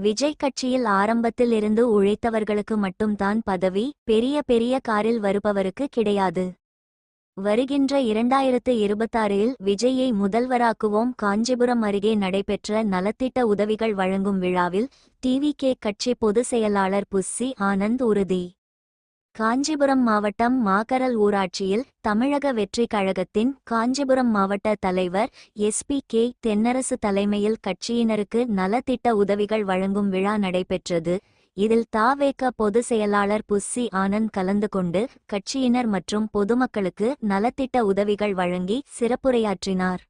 விஜய் கட்சியில் ஆரம்பத்தில் இருந்து உழைத்தவர்களுக்கு மட்டும்தான் பதவி பெரிய பெரிய காரில் வருபவருக்கு கிடையாது. வருகின்ற இரண்டாயிரத்து இருபத்தாறில் விஜயை முதல்வராக்குவோம். காஞ்சிபுரம் அருகே நடைபெற்ற நலத்திட்ட உதவிகள் வழங்கும் விழாவில் டிவி கே கட்சி பொதுச் செயலாளர் புஸ்ஸி ஆனந்த் உறுதி. காஞ்சிபுரம் மாவட்டம் மாகரல் ஊராட்சியில் தமிழக வெற்றி கழகத்தின் காஞ்சிபுரம் மாவட்ட தலைவர் எஸ்பி கே தென்னரசு தலைமையில் கட்சியினருக்கு நலத்திட்ட உதவிகள் வழங்கும் விழா நடைபெற்றது. இதில் தாவேக பொதுச் செயலாளர் புஸ்ஸி ஆனந்த் கலந்து கொண்டு கட்சியினர் மற்றும் பொதுமக்களுக்கு நலத்திட்ட உதவிகள் வழங்கி சிறப்புரையாற்றினார்.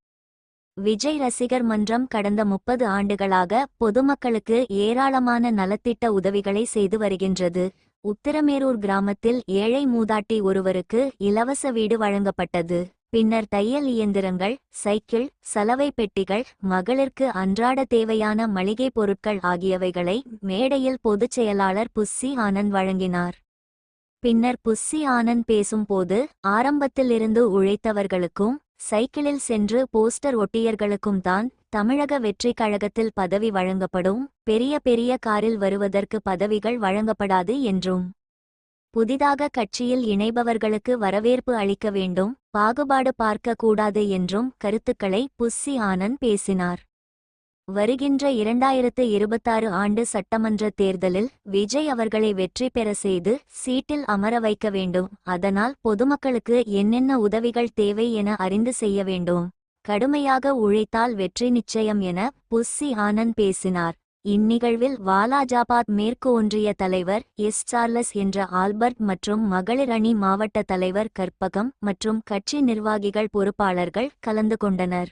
விஜய் ரசிகர் மன்றம் கடந்த முப்பது ஆண்டுகளாக பொதுமக்களுக்கு ஏராளமான நலத்திட்ட உதவிகளை செய்து வருகின்றது. உத்திரமேரூர் கிராமத்தில் ஏழை மூதாட்டி ஒருவருக்கு இலவச வீடு வழங்கப்பட்டது. பின்னர் தையல் இயந்திரங்கள் சைக்கிள் சலவை பெட்டிகள் மகளிற்கு அன்றாட தேவையான மளிகை பொருட்கள் ஆகியவைகளை மேடையில் பொதுச் செயலாளர் புஸ்ஸி ஆனந்த் வழங்கினார். பின்னர் புஸ்ஸி ஆனந்த் பேசும்போது ஆரம்பத்திலிருந்து உழைத்தவர்களுக்கும் சைக்கிளில் சென்று போஸ்டர் ஒட்டியர்களுக்கும் தான் தமிழக வெற்றிக் கழகத்தில் பதவி வழங்கப்படும் பெரிய பெரிய காரில் வருவதற்கு பதவிகள் வழங்கப்படாது என்றும். புதிதாக கட்சியில் இணைபவர்களுக்கு வரவேற்பு அளிக்க வேண்டும் பாகுபாடு பார்க்க கூடாது என்றும் கருத்துக்களை புஸ்ஸி ஆனந்த் பேசினார். வருகின்ற இரண்டாயிரத்து இருபத்தாறு ஆண்டு சட்டமன்ற தேர்தலில் விஜய் அவர்களை வெற்றி பெற செய்து சீட்டில் அமர வைக்க வேண்டும் அதனால் பொதுமக்களுக்கு என்னென்ன உதவிகள் தேவை என அறிந்து செய்ய வேண்டும். கடுமையாக உழைத்தால் வெற்றி நிச்சயம் என புஸ்ஸி ஆனந்த் பேசினார். இந்நிகழ்வில் வாலாஜாபாத் மேற்கு ஒன்றிய தலைவர் எஸ். சார்லஸ் என்ற ஆல்பர்ட் மற்றும் மகளிர் அணி மாவட்ட தலைவர் கற்பகம் மற்றும் கட்சி நிர்வாகிகள் பொறுப்பாளர்கள் கலந்து கொண்டனர்.